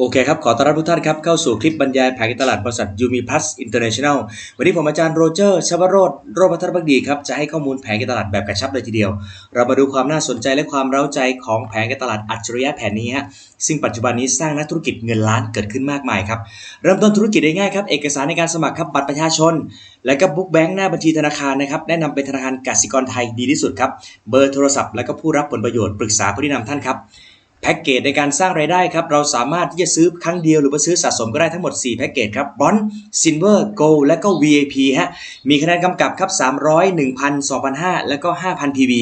โอเคครับ ขอต้อนรับทุกท่านครับ เข้าสู่คลิปบรรยายแผนการตลาดบริษัทยูมีพลัสอินเตอร์เนชั่นแนลวันนี้ผมอาจารย์โรเจอร์ชวโรธโรจน์พัฒนพักดีครับ จะให้ข้อมูลแผนการตลาดแบบกระชับเลยทีเดียว เรามาดูความน่าสนใจและความเร้าใจของแผนการตลาดอัจฉริยะแผนนี้ฮะซึ่งปัจจุบันนี้สร้างนักธุรกิจเงินล้านเกิดขึ้นมากมายครับเริ่มต้นธุรกิจได้ง่ายครับเอกสารในการสมัครครับบัตรประชาชน และก็บุ๊กแบงค์หน้าบัญชีธนาคารนะครับแนะนำเป็นธนาคารกสิกรไทยดีที่สุดครับเบอร์โทรศัพท์ และก็ผู้รับผลประโยชน์ปรึกษาผู้แนะนำท่านครับ แพ็กเกจในการสร้างรายได้ครับ เราสามารถที่จะซื้อครั้งเดียวหรือว่าซื้อสะสมก็ได้ทั้งหมด 4 แพ็กเกจครับบอนซิลเวอร์โกลและก็ VIP ฮะ มีคะแนนกำกับครับ 300 1,000 2,500 แล้วก็ 5,000 PV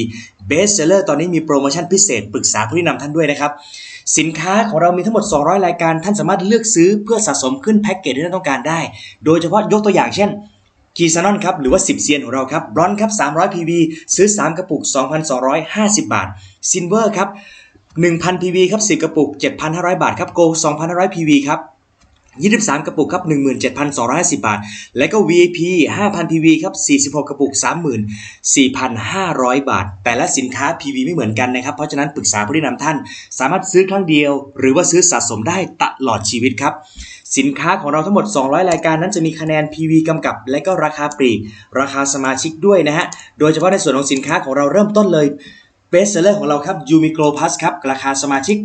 Best Seller ตอนนี้มีโปรโมชั่นพิเศษ ปรึกษาผู้แนะนำท่านด้วยนะครับ สินค้าของเรามีทั้งหมด 200 รายการ ท่านสามารถเลือกซื้อเพื่อสะสมขึ้นแพ็กเกจที่ท่านต้องการได้ โดยเฉพาะยกตัวอย่างเช่นคีซานอนครับหรือว่า 10 เซียนของเราครับบรอนครับ300 PV ซื้อ 3 กระปุก 2,250 บาทซินเวอร์ครับ 1,000 PV ครับ10 กระปุก 7,500 บาทครับโก2,500 PV ครับ23 กระปุกครับ 17,250 บาท และก็ VIP 5,000 PV ครับ 46 กระปุก 34,500 บาท แต่ละสินค้า PV ไม่เหมือนกันนะครับ เพราะฉะนั้นปรึกษาผู้แนะนำท่าน สามารถซื้อครั้งเดียว หรือว่าซื้อสะสมได้ตลอดชีวิตครับ สินค้าของเราทั้งหมด 200 รายการนั้นจะมีคะแนน PV กำกับ และก็ราคาปลีกราคาสมาชิกด้วยนะฮะ โดยเฉพาะในส่วนของสินค้าของเราเริ่มต้นเลย เบสเซอร์ของเราครับ u m i g l o Plus ครับราคาสมาชิก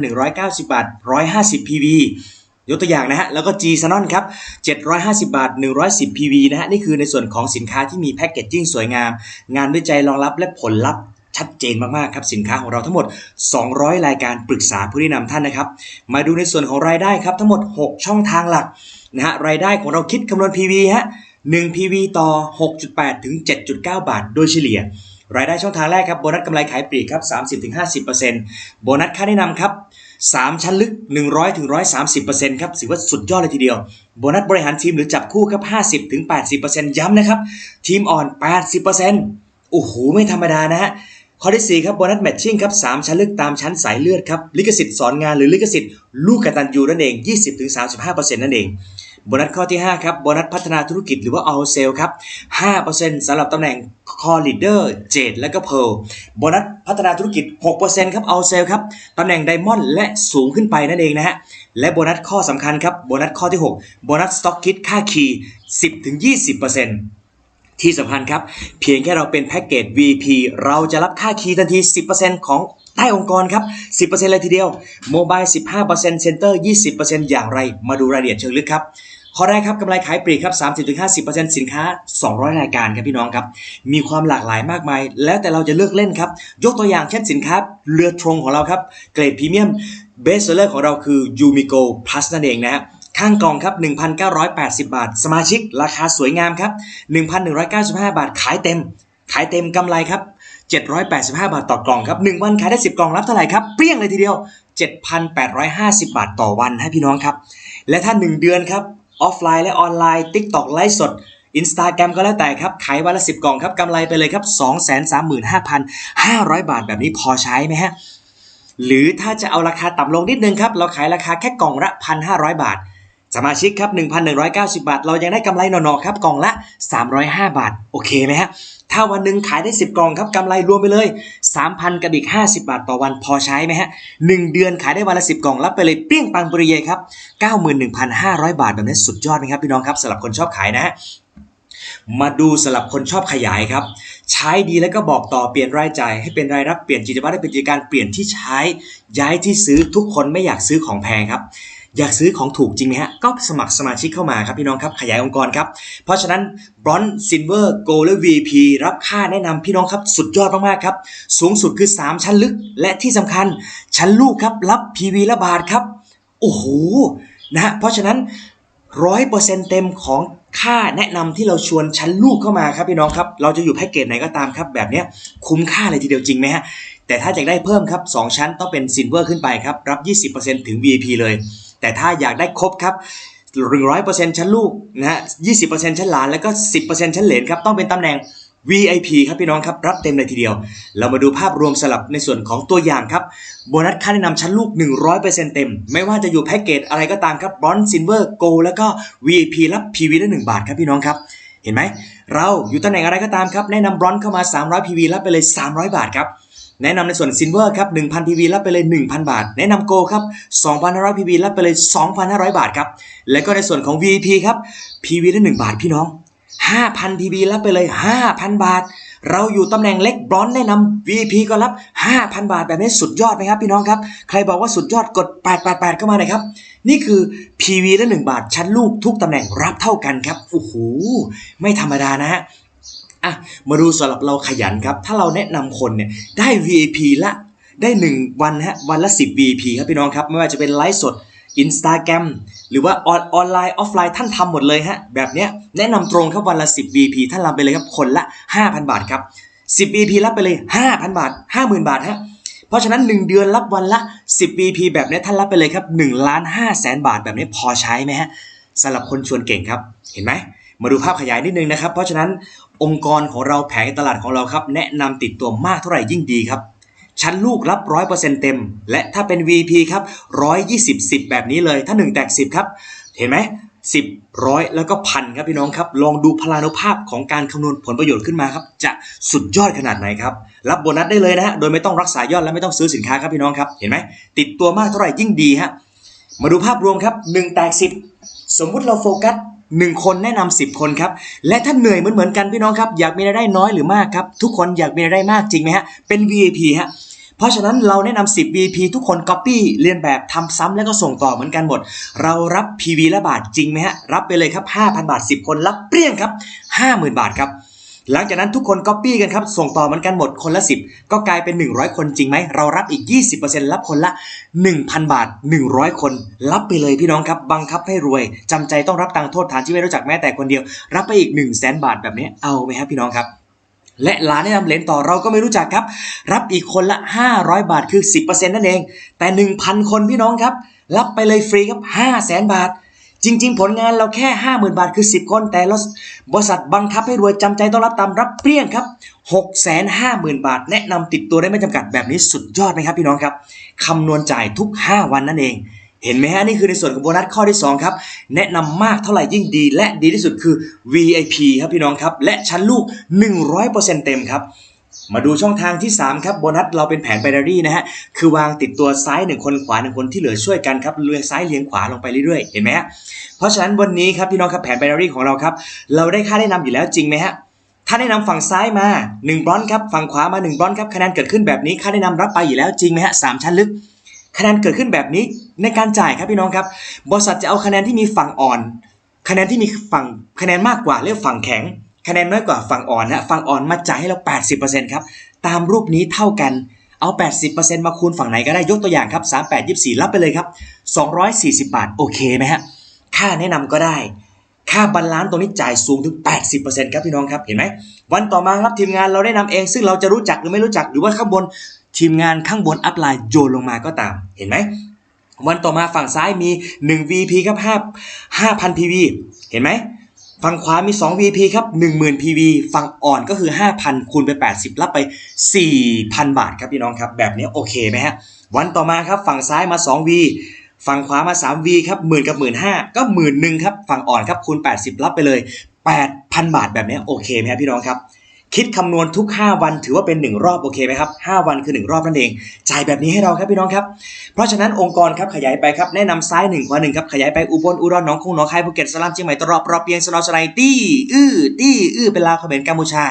1,190 บาท 150 PV ยกตัวอย่างนะฮะ แล้วก็ G s a n o n ครับ 750 บาท 110 PV นะฮะ นี่คือในส่วนของสินค้าที่มีแพคเกจจิ้งสวยงาม งานวิจัยรองรับและผลลัพธ์ชัดเจนมากๆครับ สินค้าของเราทั้งหมด 200 รายการปรึกษาผู้แนะนำท่านนะครับ มาดูในส่วนของรายได้ครับ ทั้งหมด 6 ช่องทางหลักนะฮะรายได้ของเราคิดคำนวณ PV ฮะ 1 PV ต่อ 6.8 ถึง 7.9 บาท โดยเฉลี่ย รายได้ช่องทางแรกครับโบนัสกำไรขายปลีกครับ30-50%โบนัสค่าแนะนำครับ3 ชั้นลึก 100-130%ครับถือว่าสุดยอดเลยทีเดียว โบนัสบริหารทีมหรือจับคู่ครับ50-80%ย้ำนะครับ ทีมอ่อน 80%โอ้โห ไม่ธรรมดานะฮะ ข้อที่ 4 ครับโบนัสแมทชิ่งครับ3ชั้นลึกตามชั้นสายเลือดครับลิขสิทธิ์สอนงานหรือลิขสิทธิ์ลูกกตันยูนั่นเอง 20-35%นั่นเองโบนัสข้อที่ 5 ครับ โบนัสพัฒนาธุรกิจหรือว่า all sale ครับ 5%สำหรับตำแหน่ง core leader เจดและก็ pearl โบนัสพัฒนาธุรกิจ 6%ครับ all sale ครับ ตำแหน่ง diamond และสูงขึ้นไปนั่นเองนะฮะ และโบนัสข้อสำคัญครับ โบนัสข้อที่ 6 โบนัส stock kit ค่าคีย์10-20% ที่สำคัญครับ เพียงแค่เราเป็นแพ็กเกจ VP เราจะรับค่าคีย์ทันที 10%ของใต้องค์กรครับ 10%เลยทีเดียวโมบาย 15% Center 20%อย่างไร มาดูรายละเอียดเชิงลึกครับ ข้อแรกครับกำไรขายปลีกครับ 30-50%สินค้า 200 รายการครับพี่น้องครับ มีความหลากหลายมากมาย แล้วแต่เราจะเลือกเล่นครับ ยกตัวอย่างเช่นสินค้าเรือธงของเราครับ เกรดพรีเมียมเบสเซอร์ของเราคือ Yumigo Plus นั่นเองนะฮะ ข้างกล่องครับ 1,980 บาท สมาชิกราคาสวยงามครับ 1,195 บาทขายเต็ม ขายเต็มกำไรครับ 785 บาทต่อกล่องครับ1วันขายได้ 10 กล่องรับเท่าไหร่ครับ เปรี้ยงเลยทีเดียว 7,850 บาทต่อวันให้พี่น้องครับ และถ้า 1 เดือนครับ ออฟไลน์และออนไลน์ TikTok ไลฟ์สด Instagram ก็แล้วแต่ครับ ขายวันละ 10 กล่องครับกำไรไปเลยครับ 235,500 บาทแบบนี้พอใช้ไหมฮะ หรือถ้าจะเอาราคาต่ำลงนิดนึงครับ เราขายราคาแค่กล่องละ 1,500 บาท สมาชิกครับ 1,190 บาท เรายังได้กำไรหนอๆครับกล่องละ 305 บาท โอเคไหมฮะ ถ้าวันหนึ่งขายได้ 10 กล่องครับกำไรรวมไปเลย 3,000 กับอีก 50 บาทต่อวันพอใช้ไหมฮะ 1 เดือนขายได้วันละ 10 กล่องรับไปเลยเปี้ยงปังปริเยครับ 91,500 บาทแบบนี้สุดยอดไหมครับพี่น้องครับสำหรับคนชอบขายนะฮะมาดูสำหรับคนชอบขยายครับ ใช้ดีแล้วก็บอกต่อเปลี่ยนรายจ่ายให้เป็นรายรับเปลี่ยนกิจวัตรให้เป็นกิจการเปลี่ยนที่ใช้ ย้ายที่ซื้อทุกคนไม่อยากซื้อของแพงครับ อยากซื้อของถูกจริงไหมฮะ ก็สมัครสมาชิกเข้ามาครับพี่น้องครับ ขยายองค์กรครับ เพราะฉะนั้นบรอนซิลเวอร์โกลและ VP รับค่าแนะนำพี่น้องครับ สุดยอดมากๆครับ สูงสุดคือ 3 ชั้นลึก และที่สำคัญ ชั้นลูกครับ รับ PV ละบาทครับ โอ้โหนะฮะเพราะฉะนั้นร้อยเปอร์เซ็นต์เต็มของค่าแนะนำที่เราชวนชั้นลูกเข้ามาครับพี่น้องครับ เราจะอยู่แพ็กเกจไหนก็ตามครับ แบบนี้คุ้มค่าเลยทีเดียวจริงไหมฮะแต่ถ้าอยากได้เพิ่มครับ 2 ชั้นต้องเป็นซิลเวอร์ขึ้นไปครับ รับ 20%ถึง VIP เลย แต่ถ้าอยากได้ครบครับ100%ชั้นลูกนะฮะ20%ชั้นหลานแล้วก็10%ชั้นเหลนครับต้องเป็นตำแหน่ง VIP ครับพี่น้องครับรับเต็มเลยทีเดียว เรามาดูภาพรวมสลับในส่วนของตัวอย่างครับโบนัสค่าแนะนำชั้นลูก 100%เต็ม ไม่ว่าจะอยู่แพ็กเกจอะไรก็ตามครับบรอนซิลเวอร์โกแล้วก็ VIP รับ PV ละ1บาทครับพี่น้องครับเห็นไหมเราอยู่ตำแหน่งอะไรก็ตามครับแนะนำบรอนเข้ามา 300 PV รับไปเลย 300 บาทครับ แนะนำในส่วน Silver ครับ 1,000 PV รับไปเลย 1,000 บาท แนะนำ Go ครับ 2,500 PV รับไปเลย 2,500 บาทครับ และก็ในส่วนของ VIP ครับ PV ละ1บาทพี่น้อง 5,000 PV รับไปเลย 5,000 บาท เราอยู่ตำแหน่งเล็กบรอนซ์แนะนำ VIP ก็รับ 5,000 บาทแบบนี้สุดยอดไหมครับพี่น้องครับ ใครบอกว่าสุดยอดกด 888 เข้ามาหน่อยครับ นี่คือ PV ละ 1 บาทชั้นลูกทุกตำแหน่งรับเท่ากันครับ โอ้โห ไม่ธรรมดานะฮะ อะมาดูสำหรับเราขยันครับ ถ้าเราแนะนำคนเนี่ยได้ VIP ละได้ 1 วันฮะวันละ 10 VIP ครับพี่น้องครับ ไม่ว่าจะเป็นไลฟ์สด Instagram หรือว่าออนออนไลน์ออฟไลน์ท่านทำหมดเลยฮะแบบเนี้ยแนะนำตรงครับวันละ 10 VIP ท่านรับไปเลยครับคนละ 5,000 บาทครับ 10 VIP รับไปเลย 5,000 บาท 50,000 บาทฮะเพราะฉะนั้น 1 เดือนรับวันละ 10 BP แบบนี้ท่านรับไปเลยครับ1ล้าน5แสนบาทแบบนี้พอใช้ไหมฮะสำหรับคนชวนเก่งครับเห็นไหม มาดูภาพขยายนิดนึงนะครับ เพราะฉะนั้นองค์กรของเราแผงตลาดของเราครับ แนะนำติดตัวมากเท่าไหร่ยิ่งดีครับ ชั้นลูกรับ 100%เต็ม และถ้าเป็น VP ครับ 120 10 แบบนี้เลย ถ้า 1 แตก 10 ครับ เห็นไหม10ร้อยแล้วก็พันครับพี่น้องครับ ลองดูพลานุภาพของการคำนวณผลประโยชน์ขึ้นมาครับ จะสุดยอดขนาดไหนครับ รับโบนัสได้เลยนะฮะโดยไม่ต้องรักษายอดและไม่ต้องซื้อสินค้าครับพี่น้องครับ เห็นไหมติดตัวมากเท่าไหร่ยิ่งดีฮะมาดูภาพรวมครับ1แตก10 สมมุติเราโฟกัส 1คนแนะนำ10 คนครับ และถ้าเหนื่อยเหมือนเหมือนกันพี่น้องครับ อยากมีรายได้น้อยหรือมากครับ ทุกคนอยากมีรายได้มากจริงไหมฮะ เป็น VIP ฮะ เพราะฉะนั้นเราแนะนำ10 VP ทุกคน Copy เรียนแบบทำซ้ำแล้วก็ส่งต่อเหมือนกันหมด เรารับ PV ละบาทจริงไหมฮะ รับไปเลยครับ 5,000 บาท 10 คนรับเปรี้ยงครับ 50,000 บาทครับ หลังจากนั้นทุกคน Copy กันครับ ส่งต่อเหมือนกันหมดคนละ 10 ก็กลายเป็น 100 คนจริงไหม เรารับอีก 20%รับคนละ 1,000 บาท 100 คน รับไปเลยพี่น้องครับ บังคับให้รวย จำใจต้องรับตังโทษฐานที่ไม่รู้จักแม้แต่คนเดียว รับไปอีก 1 0 0 0 0แบาทแบบนี้เอาไหมครับพี่น้องครับและร้านแนะนำเหรียญต่อเราก็ไม่รู้จักครับ รับอีกคนละ 500 บาทคือ 10%นั่นเอง แต่ 1,000 คนพี่น้องครับ รับไปเลยฟรีครับ 5 0 0 0 0 0 บาท จริง ๆ ผลงานเราแค่ 50,000 บาทคือ 10 คน แต่เราบริษัทบังคับให้รวยจำใจต้องรับตามรับเปรี้ยงครับ 650,000 บาท แนะนำติดตัวได้ไม่จำกัดแบบนี้สุดยอดไหมครับพี่น้องครับคำนวณจ่ายทุก 5 วันนั่นเองเห็นไหมฮะ นี่คือในส่วนของโบนัสข้อที่ 2 ครับ แนะนำมากเท่าไหร่ยิ่งดี และดีที่สุดคือ VIP ครับพี่น้องครับ และชั้นลูก 100%เต็มครับ มาดูช่องทางที่ 3 ครับโบนัสเราเป็นแผงไบนารี่นะฮะ คือวางติดตัวซ้าย 1 คนขวา 1 คนที่เหลือช่วยกันครับเลียซ้ายเลียงขวาลงไปเรื่อยๆ เห็นไหมฮะ เพราะฉะนั้นวันนี้ครับพี่น้องครับแผนไบนารี่ของเราครับ เราได้ค่าแนะนำอยู่แล้วจริงไหมฮะถ้าแนะนำฝั่งซ้ายมา1บลอนครับฝั่งขวามา1บลอนครับคะแนนเกิดขึ้นแบบนี้ค่าแนะนำรับไปอยู่แล้วจริงไหมฮะสามชั้นลึกคะแนนเกิดขึ้นแบบนี้ในการจ่ายครับพี่น้องครับ บริษัทจะเอาคะแนนที่มีฝั่งอ่อน คะแนนที่มีฝั่งคะแนนมากกว่าเรียกฝั่งแข็ง คะแนนน้อยกว่าฝั่งอ่อนฮะฝั่งอ่อนมาจ่ายให้เรา 80%ครับ ตามรูปนี้เท่ากัน เอา 80%มาคูณฝั่งไหนก็ได้ยกตัวอย่างครับ 38 24 รับไปเลยครับ 240 บาท โอเคไหมฮะ ค่าแนะนำก็ได้ ค่าบรรลานซ์ตรงนี้จ่ายสูงถึง 80%ครับพี่น้องครับ เห็นไหม วันต่อมาครับทีมงานเราได้นำเอง ซึ่งเราจะรู้จักหรือไม่รู้จัก หรือว่าข้างบนทีมงานข้างบนอัพไลน์โยนลงมาก็ตาม เห็นไหมวันต่อมาฝั่งซ้ายมี 1 VP ครับ5 5,000 PV เห็นไหม ฝั่งขวามี 2 VP ครับ 10,000 PV ฝั่งอ่อนก็คือ 5,000 คูณไป 80 รับไป 4,000 บาทครับพี่น้องครับ แบบนี้โอเคไหมฮะ วันต่อมาครับ ฝั่งซ้ายมา 2V ฝั่งขวามา 3V ครับหมื่นกับหมื่นห้าก็หมื่นหนึ่งครับ ฝั่งอ่อนครับคูณ 80 รับไปเลย 8,000 บาทแบบนี้โอเคไหมครับพี่น้องครับ คิดคำนวณทุก 5 วันถือว่าเป็น 1 รอบโอเคไหมครับ 5 วันคือ 1 รอบนั่นเอง จ่ายแบบนี้ให้เราครับพี่น้องครับ เพราะฉะนั้นองค์กรครับขยายไปครับแนะนำซ้าย1ขวา1ครับขยายไปอุบลอุดรหนองคงหนองคายภูเก็ตสลามเชียงใหม่ตรอบรอบเปียงสนอสไลตี้อื้อตี้อื้อเป็นลาวเขมรกัมพูชา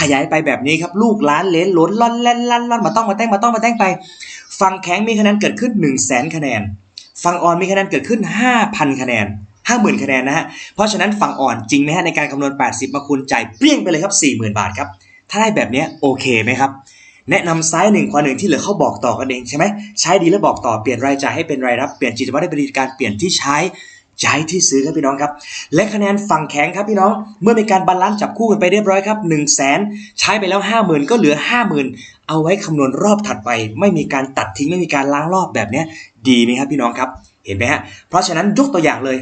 ขยายไปแบบนี้ครับลูกหลานเลนหลนล่อนแล่นลั่นล่อนมาต้องมาแต่งมาต้องมาแต่งไปฝั่งแข็งมีคะแนนเกิดขึ้น 1 0 0 0 0แสนคะแนนฝั่งอ่อนมีคะแนนเกิดขึ้น 5,000 คะแนน 50,000 คะแนนนะฮะ เพราะฉะนั้นฝั่งอ่อนจริงไหมฮะในการคำนวณ 80 มาคูณจ่ายเปรี้ยงไปเลยครับ 40,000 บาทครับ ถ้าได้แบบนี้โอเคไหมครับ แนะนำซ้ายหนึ่งขวาหนึ่งที่เหลือเขาบอกต่อกันเองใช่ไหม ใช้ดีแล้วบอกต่อ เปลี่ยนรายจ่ายให้เป็นรายรับ เปลี่ยนจิตวัตรให้เป็นการ เปลี่ยนที่ใช้ย้ที่ซื้อครับพี่น้องครับ และคะแนนฝั่งแข็งครับพี่น้อง เมื่อมีการบาลานซ์จับคู่กันไปเรียบร้อยครับ 1 0 0 0 0แสนใช้ไปแล้ว 50,000 ก็เหลือ 50,000 เอาไว้คำนวณรอบถัดไป ไม่มีการตัดทิ้งไม่มีการล้างรอบแบบนี้ดีไหมครับพี่น้องครับเห็นไหมฮะเพราะฉะนั้นยกตัวอย่างเลย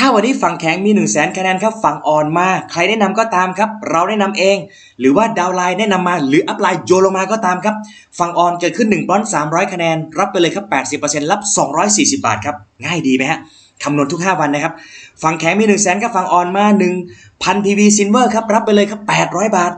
ถ้าวันนี้ฝั่งแข็งมี1 0 0 0 0แสนคะแนนครับฝั่งอ่อนมา ใครแนะนำก็ตามครับ เราแนะนำเอง หรือว่าดาวไลน์แนะนำมา หรืออัพไลน์โยนลงมาก็ตามครับ ฝั่งอ่อนเกิดขึ้น1บอล300 คะแนน รับไปเลยครับ 80%รับ 240 บาทครับ ง่ายดีไหมฮะคำนวณทุก 5 วันนะครับ ฝั่งแข็งมี1 0 0 0 0แสนครับฝั่งอ่อนมา 1,000 PV Silver ครับ รับไปเลยครับ 800 บาท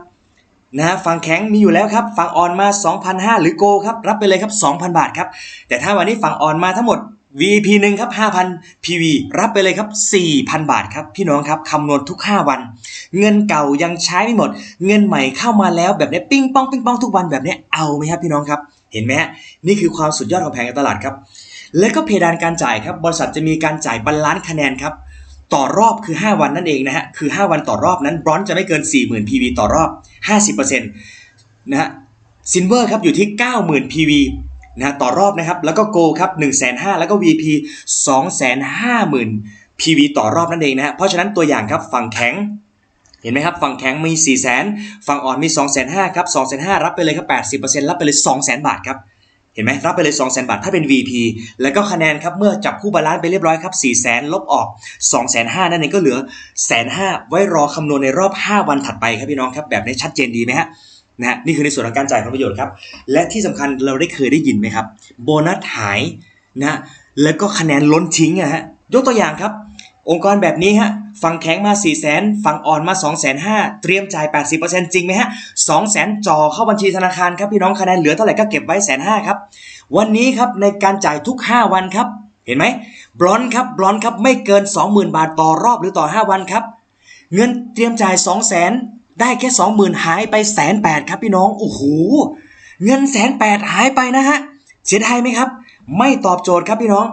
นะฮะฝั่งแข็งมีอยู่แล้วครับ ฝั่งอ่อนมา 2,500 หรือโกครับ รับไปเลยครับ 2,000 บาทครับ แต่ถ้าวันนี้ฝั่งอ่อนมาทั้งหมด VP หนึ่งครับ 5,000 PV รับไปเลยครับ 4,000 บาทครับ พี่น้องครับคำนวณทุก 5 วัน เงินเก่ายังใช้ไม่หมด เงินใหม่เข้ามาแล้วแบบนี้ปิ้งป้องปิ้งป้องทุกวันแบบนี้เอาไหมครับพี่น้องครับ เห็นไหมฮะนี่คือความสุดยอดของแผงการตลาดครับ และก็เพดานการจ่ายครับ บริษัทจะมีการจ่ายบรรลันซ์คะแนนครับต่อรอบคือ 5 วันนั่นเองนะฮะคือ 5 วันต่อรอบนั้นบรอนซ์จะไม่เกิน 40,000 PV ต่อรอบ 50%นะฮะซินเวอร์ครับอยู่ที่ 90,000 PV นะต่อรอบนะครับ แล้วก็โกครับ1 5 0 0 0แล้วก็ VP 250,000 PV ต่อรอบนั่นเองนะฮะเพราะฉะนั้นตัวอย่างครับฝั่งแข็งเห็นไหมครับ ฝั่งแข็งมี 4 0 0 0 0ฝั่งอ่อนมี 2 5 0 0 0ครับ2 5 0 0 0รับไปเลยครับ80%รับไปเลย 2 0 0 0 0 0 บาทครับเห็นไหมรับไปเลย 2 0 0 0 0 0บาท ถ้าเป็น VP แล้วก็คะแนนครับ เมื่อจับคู่บาลานซ์ไปเรียบร้อยครับ 4 0 0 0 0 ลบออก 2 5 0 0 0นั่นเองก็เหลือ 1 5 0 0 0ไว้รอคำนวณในรอบ 5 วันถัดไปครับพี่น้องครับ แบบนี้ชัดเจนดีไหมฮะ นะฮะนี่คือในส่วนของการจ่ายผลประโยชน์ครับ และที่สำคัญเราได้เคยได้ยินไหมครับ โบนัสหายนะฮะแล้วก็คะแนนล้นทิ้งอะฮะยกตัวอย่างครับ องค์กรแบบนี้ฮะฝั่งแข็งมา4 0 0 0 0 0ฝั่งอ่อนมา 2 5 0 0 0เตรียมจ่าย 80%จริงไหมฮะ2 0 0 0 0จ่อเข้าบัญชีธนาคารครับพี่น้องคะแนนเหลือเท่าไหร่ก็เก็บไว้แสนห้าครับ วันนี้ครับในการจ่ายทุก 5 วันครับ เห็นไหมบลอนครับบลอนครับไม่เกิน 20,000 บาทต่อรอบหรือต่อ 5 วันครับ เงินเตรียมจ่าย 2 0 0 0 0 ได้แค่20,000หายไปแสนแปดครับพี่น้อง โอ้โห เงินแสนแปดหายไปนะฮะ เสียดายไหมครับ ไม่ตอบโจทย์ครับพี่น้อง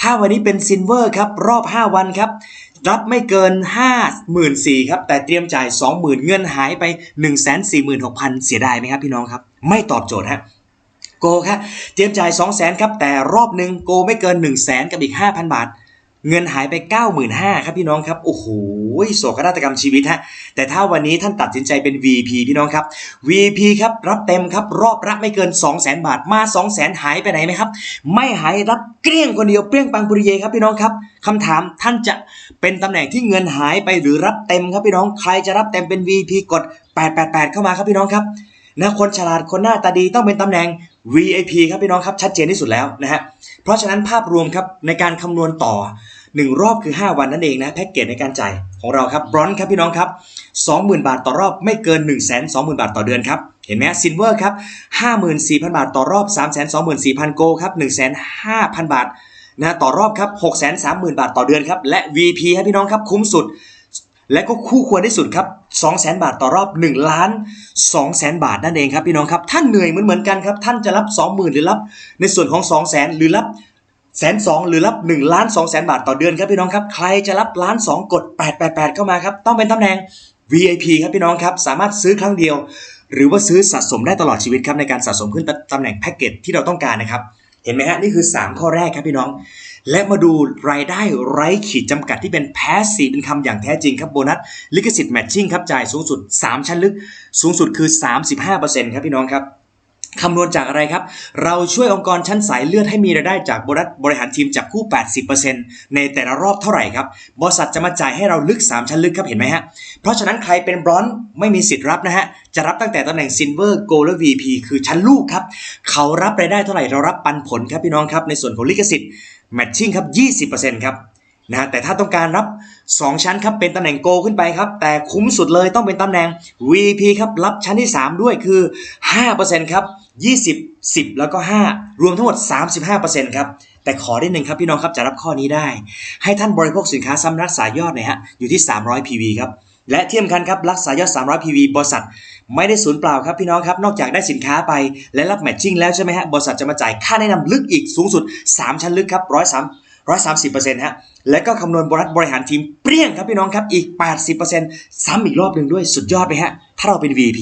ถ้าวันนี้เป็นซินเวอร์ครับ รอบ 5 วันครับ รับไม่เกิน 54,000ครับ แต่เตรียมจ่าย 20,000 เงินหายไป 146,000 เสียดายไหมครับพี่น้องครับ ไม่ตอบโจทย์ฮะโกครับเตรียมจ่าย 2 0 0 0 0 0ครับแต่รอบหนึ่งโกไม่เกิน 1 0 0 0 0 0กับอีก 5,000 บาท เงินหายไป 95,000ครับพี่น้องครับ โอ้โหโศกนาฏกรรมชีวิตฮะ แต่ถ้าวันนี้ท่านตัดสินใจเป็น VP พี่น้องครับ VP ครับ รับเต็มครับ รอบรับไม่เกิน 200,000 บาท มา 200,000 หายไปไหนไหมครับ ไม่หายรับเกลี้ยงคนเดียวเปรี้ยงปังปุริเยครับพี่น้องครับคำถามท่านจะเป็นตำแหน่งที่เงินหายไปหรือรับเต็มครับพี่น้อง ใครจะรับเต็มเป็น VP กด 888 เข้ามาครับพี่น้องครับนะคนฉลาดคนหน้าตาดีต้องเป็นตำแหน่ง VIP ครับพี่น้องครับชัดเจนที่สุดแล้วนะฮะ เพราะฉะนั้นภาพรวมครับในการคำนวณต่อ 1 รอบคือ 5 วันนั่นเองนะแพ็กเกจในการจ่ายของเราครับบรอนซ์ครับพี่น้องครับ 20,000 บาทต่อรอบไม่เกิน 1 2 0 0 0 0 บาทต่อเดือนครับเห็นไหมซินเวอร์ครับ54,000 บาทต่อรอบ 324,000 โกครับ105,000 บาทนะต่อรอบครับ630,000 บาทต่อเดือนครับและ VP ให้พี่น้องครับคุ้มสุด และก็คู่ควรที่สุดครับ200,000 บาทต่อรอบ1ล้าน200,000 บาทนั่นเองครับพี่น้องครับท่านเหนื่อยเหมือนเหมือนกันครับท่านจะรับ 20,000 หรือรับ ในส่วนของ 200,000หรือรับแสนสองหรือรับ1ล้าน2แสนบาทต่อเดือนครับพี่น้องครับใครจะรับล้าน2กด 888 เข้ามาครับต้องเป็นตำแหน่ง VIP ครับพี่น้องครับสามารถซื้อครั้งเดียว หรือว่าซื้อสะสมได้ตลอดชีวิตครับในการสะสมขึ้นตำแหน่งแพ็กเกจที่เราต้องการนะครับเห็นไหมฮะนี่คือ 3 ข้อแรกครับพี่น้อง และมาดูรายได้ไร้ขีดจำกัดที่เป็นแพสซีฟเป็นคำอย่างแท้จริงครับโบนัสลิขสิทธิ์แมทชิ่งครับจ่ายสูงสุด 3 ชั้นลึก สูงสุดคือ 35%ครับพี่น้องครับคำนวณจากอะไรครับ เราช่วยองค์กรชั้นสายเลือดให้มีรายได้จากโบนัสบริหารทีมจากคู่ 80%ในแต่ละรอบเท่าไหร่ครับ บริษัทจะมาจ่ายให้เราลึก 3 ชั้นลึกครับ เห็นไหมฮะ เพราะฉะนั้นใครเป็นบรอนซ์ไม่มีสิทธิ์รับนะฮะ จะรับตั้งแต่ตำแหน่งซิลเวอร์โกลและ VP คือชั้นลูกครับ เขารับรายได้เท่าไหร่เรารับปันผลครับพี่น้องครับ ในส่วนของลิขสิทธิ์ แมทชิ่งครับ 20%ครับนะฮะแต่ถ้าต้องการรับ 2 ชั้นครับเป็นตำแหน่งโกขึ้นไปครับ แต่คุ้มสุดเลยต้องเป็นตำแหน่ง VP ครับรับชั้นที่ 3 ด้วยคือ 5%ครับ 20 10 แล้วก็ 5 รวมทั้งหมด 35%ครับแต่ขอได้หนึ่งครับพี่น้องครับจะรับข้อนี้ได้ ให้ท่านบริโภคสินค้าซ้ำรักษายอดหน่อยฮะอยู่ที่ 300 PV ครับ และที่สำคัญครับรักษายอด 300 PV บริษัทไม่ได้ศูนย์เปล่าครับพี่น้องครับ นอกจากได้สินค้าไปและรับแมทชิ่งแล้วใช่ไหมฮะบริษัทจะมาจ่ายค่าแนะนำลึกอีกสูงสุด 3 ชั้นลึกครับร้อยสามร้อยสามสิบเปอร์เซ็นต์ฮะและก็คำนวณโบนัสบริหารทีมเปรี้ยงครับพี่น้องครับอีก 80%ซ้ำอีกรอบหนึ่งด้วยสุดยอดไปฮะถ้าเราเป็น VP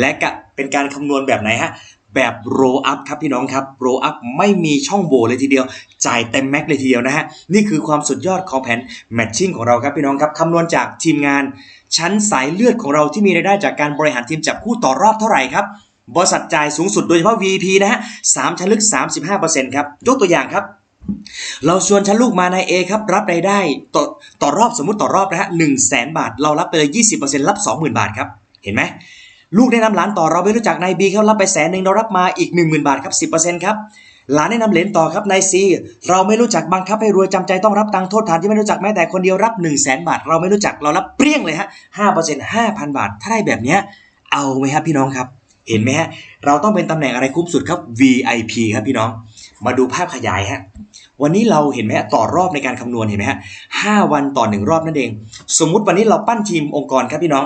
และก็เป็นการคำนวณแบบไหนฮะ แบบ roll up ครับพี่น้องครับ roll up ไม่มีช่องโหว่เลยทีเดียว จ่ายเต็มแม็กเลยทีเดียวนะฮะ นี่คือความสุดยอดของแผน matching ของเราครับพี่น้องครับคำนวณจากทีมงาน ชั้นสายเลือดของเราที่มีรายได้จากการบริหารทีมจับคู่ต่อรอบเท่าไหร่ครับบริษัทจ่ายสูงสุดโดยเฉพาะ VP นะฮะ3ชั้นลึก 35%ครับยกตัวอย่างครับเราชวนชั้นลูกมาใน A ครับ รับรายได้ต่อต่อรอบสมมติต่อรอบนะฮะหนึ่งแสนบาท เรารับไปเลย 20%รับ 20,000 บาทครับ เห็นไหม ลูกแนะนำหลานต่อเราไม่รู้จักนายบีเขารับไปแสนหนึ่งเรารับมาอีก 10,000 บาทครับ10%ครับหลานแนะนำเหรนต่อครับนายซีเราไม่รู้จักบังคับให้รวยจำใจต้องรับตังค์โทษฐานที่ไม่รู้จักแม้แต่คนเดียวรับ 1 0 0 0 0แบาท เราไม่รู้จักเรารับเปรี้ยงเลยฮะ5% 5,000บาท ถ้าได้แบบเนี้ยเอาไหมครับพี่น้องครับ เห็นไหมฮะเราต้องเป็นตำแหน่งอะไรคุ้มสุดครับ VIP ครับพี่น้อง มาดูภาพขยายฮะวันนี้เราเห็นไหมต่อรอบในการคำนวณเห็นไหมฮะห้าวันต่อหนึ่งรอบนั่นเอง สมมุติวันนี้เราปั้นทีมองค์กรครับพี่น้อง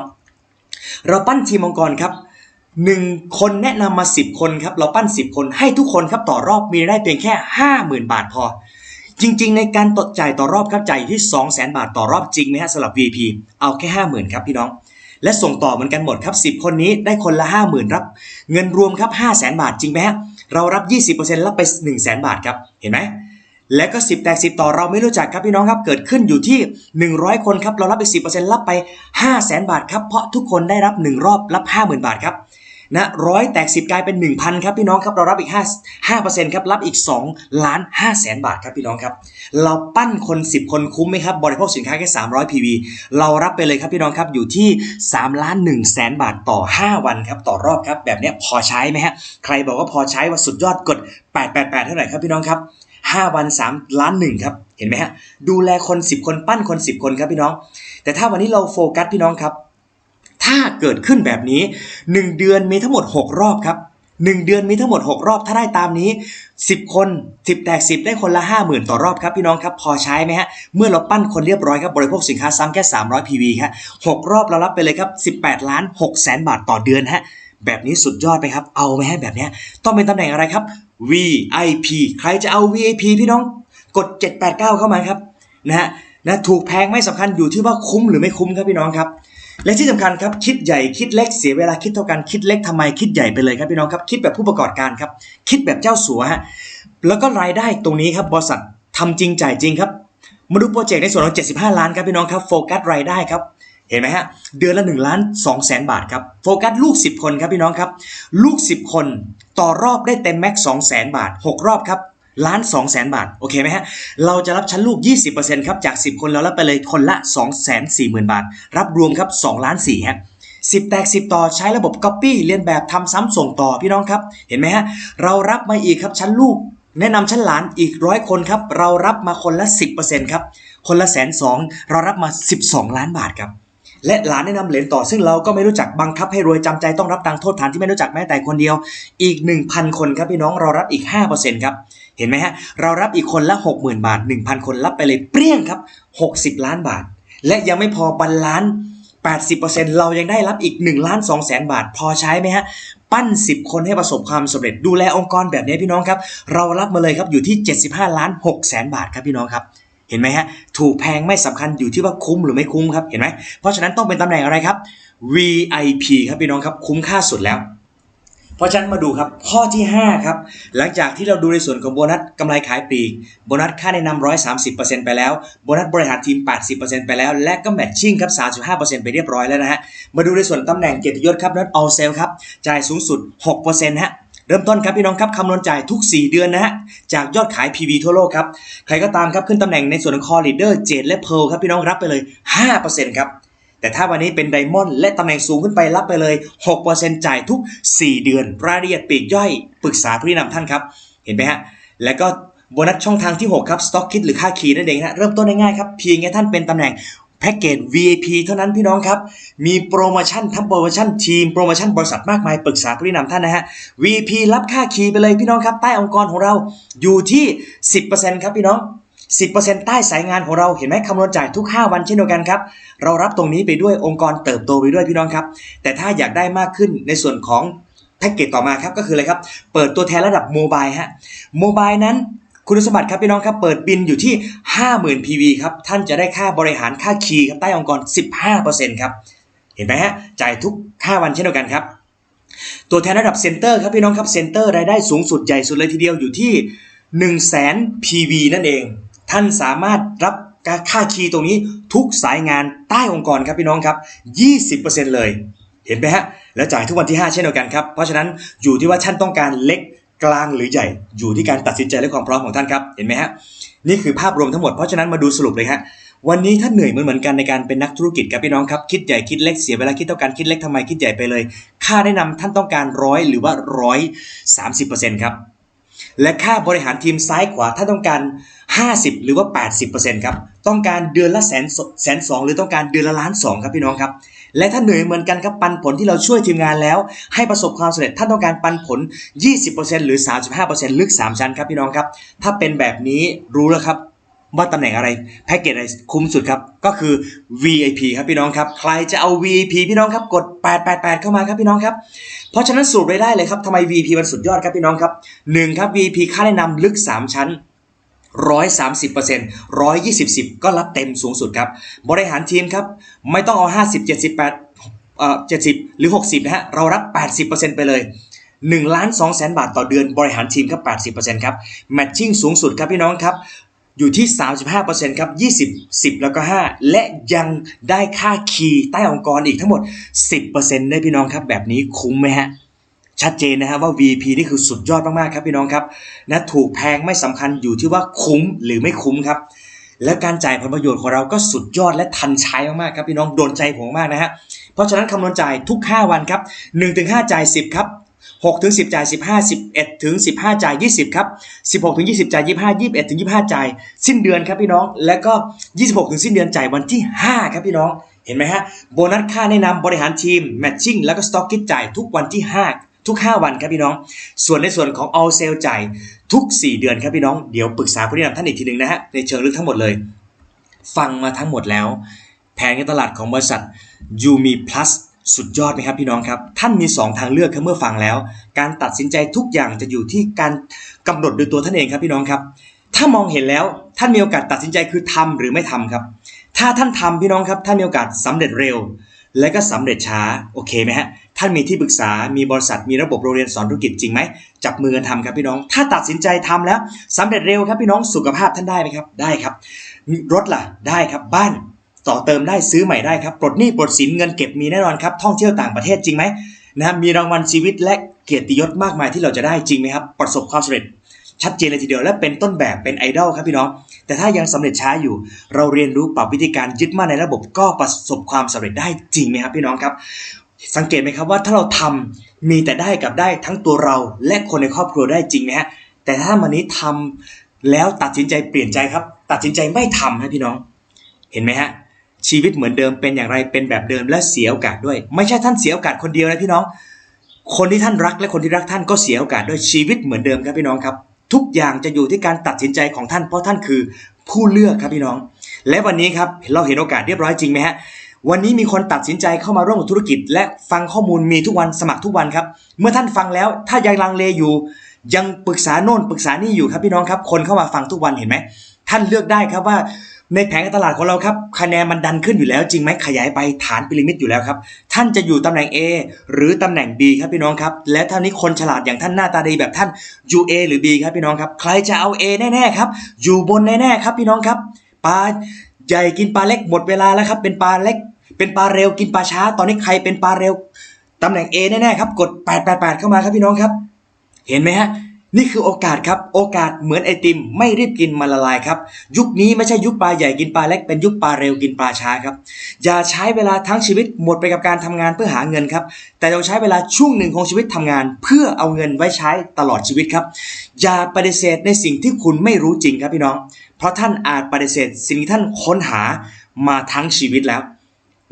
เราปั้นทีมองค์กรครับหนึ่งคนแนะนำมา 10 คนครับ เราปั้น 10 คนให้ทุกคนครับต่อรอบมีรายได้เพียงแค่ 50,000 บาทพอ จริง ๆ ในการตดจ่ายต่อรอบครับจ่ายอยู่ที่ 200,000 บาทต่อรอบจริงไหมฮะสำหรับ V.P. เอาแค่ 50,000 ครับพี่น้อง และส่งต่อเหมือนกันหมดครับ 10 คนนี้ได้คนละ 50,000รับ เงินรวมครับ 500,000 บาทจริงไหมฮะเรารับ 20%รับไป 100,000 บาทครับเห็นไหม และก็ 10 แตก 10 ต่อเราไม่รู้จักครับพี่น้องครับ เกิดขึ้นอยู่ที่ 100 คนครับ เรารับไป 10%รับไป 500,000บาทครับ เพราะทุกคนได้รับ 1 รอบรับ 50,000 บาทครับนะร้อยแตก 10 กลายเป็น 1,000 ครับพี่น้องครับ เรารับอีก 5 5%ครับ รับอีก2ล้าน5แสนบาทครับพี่น้องครับ เราปั้นคน 10 คนคุ้มไหมครับ บริโภคสินค้าแค่ 300 PV เรารับไปเลยครับพี่น้องครับ อยู่ที่3ล้าน1แสนบาทต่อ 5 วันครับ ต่อรอบครับ แบบเนี้ยพอใช้ไหมฮะ ใครบอกว่าพอใช้ว่าสุดยอดกด 888 เท่าไหร่ครับพี่น้องครับ 5 วัน 3 ล้านหนึ่งครับ เห็นไหมฮะ ดูแลคน 10 คนปั้นคน 10 คนครับพี่น้อง แต่ถ้าวันนี้เราโฟกัสพี่น้องครับ ถ้าเกิดขึ้นแบบนี้ 1 เดือนมีทั้งหมด 6 รอบครับ 1 เดือนมีทั้งหมด 6 รอบ ถ้าได้ตามนี้ 10 คน 10 แตก 10 ได้คนละ 50,000 ต่อรอบครับพี่น้องครับ พอใช้ไหมฮะ เมื่อเราปั้นคนเรียบร้อยครับ บริโภคสินค้าซ้ำแค่ 300 PV ครับ6รอบเรารับไปเลยครับ 18 ล้าน6แสนบาทต่อเดือนฮะ แบบนี้สุดยอดไหมครับ เอาไหมฮะแบบเนี้ยต้องเป็นตำแหน่งอะไรครับ VIP ใครจะเอา VIP พี่น้องกด 789 เข้ามาครับนะฮะนะถูกแพงไม่สำคัญอยู่ที่ว่าคุ้มหรือไม่คุ้มครับพี่น้องครับ และที่สำคัญครับคิดใหญ่คิดเล็กเสียเวลาคิดเท่ากันคิดเล็กทำไมคิดใหญ่ไปเลยครับพี่น้องครับคิดแบบผู้ประกอบการครับคิดแบบเจ้าสัวฮะแล้วก็รายได้ตรงนี้ครับบริษัททำจริงจ่ายจริงครับมาดูโปรเจกต์ในส่วนของ 75 ล้านครับพี่น้องครับโฟกัสรายได้ครับ เห็นไหมฮะ เดือนละ1ล้าน2แสนบาทครับ โฟกัสลูก 10 คนครับพี่น้องครับ ลูก 10 คน ต่อรอบได้เต็มแม็ก2แสนบาท 6 รอบครับล้าน2แสนบาท โอเคไหมฮะ เราจะรับชั้นลูก 20%ครับ จาก 10 คนเรารับไปเลยคนละ 2 4 0 0 0 0 บาท รับรวมครับ2ล้าน4ฮะ10แตก10ต่อใช้ระบบ Copy เรียนแบบทำซ้ำส่งต่อพี่น้องครับ เห็นไหมฮะ เรารับมาอีกครับชั้นลูก แนะนำชั้นหลานอีกร้อยคนครับ เรารับมาคนละ 10%ครับ คนละแสนสองเรารับมา 12 ล้านบาทครับ และหลานแนะนำเหรียญต่อ ซึ่งเราก็ไม่รู้จักบังคับให้รวยจำใจต้องรับตังโทษฐานที่ไม่รู้จักแม้แต่คนเดียว อีก 1,000 คนครับพี่น้องเรารับอีก 5%ครับ เห็นไหมฮะ เรารับอีกคนละ 60,000 บาท 1,000 คนรับไปเลยเปรี้ยงครับ 60 ล้านบาท และยังไม่พอบรรล้าน 80%เรายังได้รับอีก1ล้าน2แสนบาท พอใช้ไหมฮะปั้น 10 คนให้ประสบความสำเร็จดูแลองค์กรแบบนี้พี่น้องครับ เรารับมาเลยครับอยู่ที่ 75 ล้าน6แสนบาทครับพี่น้องครับ เห็นไหมฮะ ถูกแพงไม่สำคัญอยู่ที่ว่าคุ้มหรือไม่คุ้มครับ เห็นไหม เพราะฉะนั้นต้องเป็นตำแหน่งอะไรครับ VIP ครับพี่น้องครับ คุ้มค่าสุดแล้ว เพราะฉะนั้นมาดูครับข้อที่ 5 ครับ หลังจากที่เราดูในส่วนของโบนัสกำไรขายปลีก โบนัสค่าแนะนำ130%ไปแล้ว โบนัสบริหารทีม 80%ไปแล้ว และก็แมทชิ่งครับ 35%ไปเรียบร้อยแล้วนะฮะ มาดูในส่วนตำแหน่งเกียรติยศครับนัด all sale ครับ จ่ายสูงสุด 6%ฮะ เริ่มต้นครับพี่น้องครับคำนวณจ่ายทุก 4 เดือนนะฮะจากยอดขาย PV ทั่วโลกครับ ใครก็ตามครับขึ้นตำแหน่งในส่วนของ Core Leader เจดและ Pearl ครับพี่น้องรับไปเลย 5%ครับแต่ถ้าวันนี้เป็นไดมอนด์และตำแหน่งสูงขึ้นไปรับไปเลย 6%จ่ายทุก 4 เดือน รายละเอียดปีกย่อยปรึกษาผู้แนะนำท่านครับ เห็นไหมฮะแล้วก็โบนัสช่องทางที่ 6 ครับ Stock Kit หรือค่าคีย์นั่นเองฮะเริ่มต้นง่ายๆครับเพียงแค่ท่านเป็นตำแหน่ง แพ็กเกจ VIP เท่านั้นพี่น้องครับ มีโปรโมชั่นทั้งโปรโมชั่นทีมโปรโมชั่นบริษัทมากมายปรึกษาผู้แนะนำท่านนะฮะ VIP รับค่าคีย์ไปเลยพี่น้องครับ ใต้องค์กรของเราอยู่ที่ 10%ครับพี่น้อง 10%ใต้สายงานของเราเห็นไหมคำนวณจ่ายทุก 5 วันเช่นเดียวกันครับ เรารับตรงนี้ไปด้วยองค์กรเติบโตไปด้วยพี่น้องครับ แต่ถ้าอยากได้มากขึ้นในส่วนของแพ็กเกจต่อมาครับก็คืออะไรครับ เปิดตัวแทนระดับโมบายฮะโมบายนั้น คุณสมบัติครับพี่น้องครับเปิดบินอยู่ที่ 50,000 PV ครับท่านจะได้ค่าบริหารค่าคีย์ครับใต้องค์กร 15%ครับเห็นไหมฮะจ่ายทุก 5 วันเช่นเดียวกันครับ ตัวแทนระดับเซ็นเตอร์ครับพี่น้องครับเซ็นเตอร์รายได้สูงสุดใหญ่สุดเลยทีเดียวอยู่ที่ 1 0 0 0 0แสน PV นั่นเอง ท่านสามารถรับค่าคีย์ตรงนี้ทุกสายงานใต้องค์กรครับพี่น้องครับ 20%เลยเห็นไหมฮะแล้วจ่ายทุกวันที่ 5 เช่นเดียวกันครับ เพราะฉะนั้นอยู่ที่ว่าท่านต้องการเล็ก กลางหรือใหญ่อยู่ที่การตัดสินใจและความพร้อมของท่านครับเห็นไหมฮะนี่คือภาพรวมทั้งหมดเพราะฉะนั้นมาดูสรุปเลยฮะวันนี้ท่านเหนื่อยเหมือนเหมือนกันในการเป็นนักธุรกิจครับพี่น้องครับคิดใหญ่คิดเล็กเสียเวลาคิดเท่ากันคิดเล็กทำไมคิดใหญ่ไปเลย ค่าแนะนำท่านต้องการร้อยหรือว่าร้อยสามสิบเปอร์เซ็นต์ครับ และค่าบริหารทีมซ้ายขวาถ้าต้องการ 50 หรือว่า 80%ครับต้องการเดือนละแสนแสนสองหรือต้องการเดือนละล้านสองครับพี่น้องครับ และถ้าเหนื่อยเหมือนกันครับปันผลที่เราช่วยทีมงานแล้ว ให้ประสบความสำเร็จท่านต้องการปันผล 20%หรือ 35%ลึก 3 ชั้นครับพี่น้องครับ ถ้าเป็นแบบนี้รู้แล้วครับ ว่าตำแหน่งอะไรแพ็กเกจอะไรคุ้มสุดครับ ก็คือ VIP ครับพี่น้องครับ ใครจะเอา VIP พี่น้องครับ กด 888 เข้ามาครับพี่น้องครับ เพราะฉะนั้นสูตรรายได้เลยครับทำไม VIP มันสุดยอดครับพี่น้องครับหนึ่งครับ VIP ค่าแนะนำลึก 3 ชั้น130% 120ก็รับเต็มสูงสุดครับ บริหารทีมครับ ไม่ต้องเอา 50 78เอ่อ70 หรือ 60 นะฮะ เรารับ 80%ไปเลย1ล้าน2แสนบาทต่อเดือนบริหารทีมครับ 80%ครับ แมทชิ่งสูงสุดครับพี่น้องครับ อยู่ที่ 35%ครับ 20 10 แล้วก็ 5 และยังได้ค่าคีย์ใต้องค์กรอีกทั้งหมด 10%ได้พี่น้องครับ แบบนี้คุ้มไหมฮะ ชัดเจนนะครับว่า VP นี่คือสุดยอดมากๆครับพี่น้องครับนะถูกแพงไม่สำคัญอยู่ที่ว่าคุ้มหรือไม่คุ้มครับ และการจ่ายผลประโยชน์ของเราก็สุดยอดและทันใช้มากๆครับพี่น้องโดนใจผมมากนะฮะเพราะฉะนั้นคำนวณจ่ายทุก 5 วันครับ1ถึง5จ่าย10ครับ 6ถึง10 จ่าย 15 11ถึง15 จ่าย 20 ครับ 16ถึง20 จ่าย 25 21ถึง25 จ่าย สิ้นเดือนครับพี่น้อง แล้วก็ 26 ถึงสิ้นเดือนจ่ายวันที่ 5 ครับพี่น้อง เห็นไหมฮะ โบนัสค่าแนะนำบริหารทีม แมทชิ่ง แล้วก็สต็อกกิฟจ่ายทุกวันที่ 5 ทุก 5 วันครับพี่น้อง ส่วนในส่วนของ all sale จ่ายทุก 4 เดือนครับพี่น้อง เดี๋ยวปรึกษาผู้แนะนำท่านอีกทีหนึ่งนะฮะ ในเชิงลึกทั้งหมดเลย ฟังมาทั้งหมดแล้ว แผนการตลาดของบริษัท u m i Plus สุ สุดยอดไหมครับพี่น้องครับ ท่านมี 2 ทางเลือกครับเมื่อฟังแล้ว การตัดสินใจทุกอย่างจะอยู่ที่การกำหนดโดยตัวท่านเองครับพี่น้องครับ ถ้ามองเห็นแล้วท่านมีโอกาสตัดสินใจคือทำหรือไม่ทำครับ ถ้าท่านทำพี่น้องครับท่านมีโอกาสสำเร็จเร็ว และก็สำเร็จช้าโอเคไหมฮะท่านมีที่ปรึกษา มีบริษัท มีระบบโรงเรียนสอนธุรกิจจริงไหม จับมือกันทำครับพี่น้อง ถ้าตัดสินใจทำแล้วสำเร็จเร็วครับพี่น้อง สุขภาพท่านได้ไหมครับ ได้ครับ รถล่ะ ได้ครับ บ้าน ต่อเติมได้ซื้อใหม่ได้ครับปลดหนี้ปลดสินเงินเก็บมีแน่นอนครับท่องเที่ยวต่างประเทศจริงไหมนะมีรางวัลชีวิตและเกียรติยศมากมายที่เราจะได้จริงไหมครับประสบความสำเร็จชัดเจนเลยทีเดียวและเป็นต้นแบบเป็นไอดอลครับพี่น้อง แต่ถ้ายังสำเร็จช้าอยู่ เราเรียนรู้ปรับวิธีการยึดมั่นในระบบก็ประสบความสำเร็จได้จริงไหมครับพี่น้องครับ สังเกตไหมครับว่าถ้าเราทำมีแต่ได้กับได้ทั้งตัวเราและคนในครอบครัวได้จริงไหมฮะแต่ถ้าวันนี้ทำแล้วตัดสินใจเปลี่ยนใจครับ ตัดสินใจไม่ทำให้พี่น้อง เห็นไหมฮะ ชีวิตเหมือนเดิมเป็นอย่างไรเป็นแบบเดิมและเสียโอกาสด้วย ไม่ใช่ท่านเสียโอกาสคนเดียวนะพี่น้อง คนที่ท่านรักและคนที่รักท่านก็เสียโอกาสด้วยชีวิตเหมือนเดิมครับพี่น้องครับ ทุกอย่างจะอยู่ที่การตัดสินใจของท่านเพราะท่านคือผู้เลือกครับพี่น้อง และวันนี้ครับเราเห็นโอกาสเรียบร้อยจริงไหมฮะวันนี้มีคนตัดสินใจเข้ามาร่วมธุรกิจ และฟังข้อมูลมีทุกวันสมัครทุกวันครับ เมื่อท่านฟังแล้วถ้ายังลังเลอยู่ ยังปรึกษาโน่นปรึกษานี่อยู่ครับพี่น้องครับ คนเข้ามาฟังทุกวันเห็นไหมท่านเลือกได้ครับว่า ในแผงการตลาดของเราครับคะแนนมันดันขึ้นอยู่แล้วจริงไหมขยายไปฐานพีระมิดอยู่แล้วครับ ท่านจะอยู่ตำแหน่ง A หรือตำแหน่ง B ครับพี่น้องครับ และท่านี้คนฉลาดอย่างท่านหน้าตาดีแบบท่านอยู่ A หรือ B ครับพี่น้องครับ ใครจะเอา A แน่ๆครับ อยู่บนแน่ๆครับพี่น้องครับปลาใหญ่กินปลาเล็กหมดเวลาแล้วครับเป็นปลาเล็ก เป็นปลาเร็วกินปลาช้า ตอนนี้ใครเป็นปลาเร็วตำแหน่ง A แน่ๆครับกด 888 เข้ามาครับพี่น้องครับ เห็นไหมฮะ นี่คือโอกาสครับ โอกาสเหมือนไอติม ไม่รีบกินมาละลายครับ ยุคนี้ไม่ใช่ยุคปลาใหญ่กินปลาเล็กเป็นยุคปลาเร็วกินปลาช้าครับ อย่าใช้เวลาทั้งชีวิตหมดไปกับการทำงานเพื่อหาเงินครับ แต่เราใช้เวลาช่วงหนึ่งของชีวิตทำงาน เพื่อเอาเงินไว้ใช้ตลอดชีวิตครับ อย่าปฏิเสธในสิ่งที่คุณไม่รู้จริงครับพี่น้อง เพราะท่านอาจปฏิเสธสิ่งที่ท่านค้นหามาทั้งชีวิตแล้ว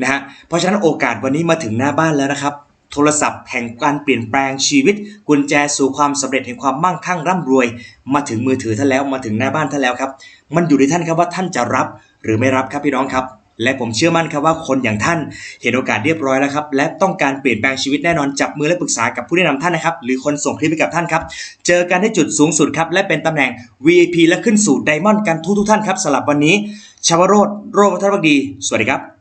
นะฮะเพราะฉะนั้นโอกาสวันนี้มาถึงหน้าบ้านแล้วนะครับ โทรศัพท์แห่งการเปลี่ยนแปลงชีวิต กุญแจสู่ความสำเร็จแห่งความมั่งคั่งร่ำรวย มาถึงมือถือท่านแล้วมาถึงหน้าบ้านท่านแล้วครับ มันอยู่ที่ท่านครับว่าท่านจะรับหรือไม่รับครับพี่น้องครับ และผมเชื่อมั่นครับว่าคนอย่างท่าน เห็นโอกาสเรียบร้อยแล้วครับและต้องการเปลี่ยนแปลงชีวิตแน่นอนจับมือและปรึกษากับผู้แนะนำท่านนะครับหรือคนส่งคลิปให้กับท่านครับเจอกันที่จุดสูงสุดครับและเป็นตำแหน่ง VIP และขึ้นสู่ไดมอนด์กันทุกๆท่านครับสำหรับวันนี้ชาวโรดโรจน์วัฒนวักดี สวัสดีครับ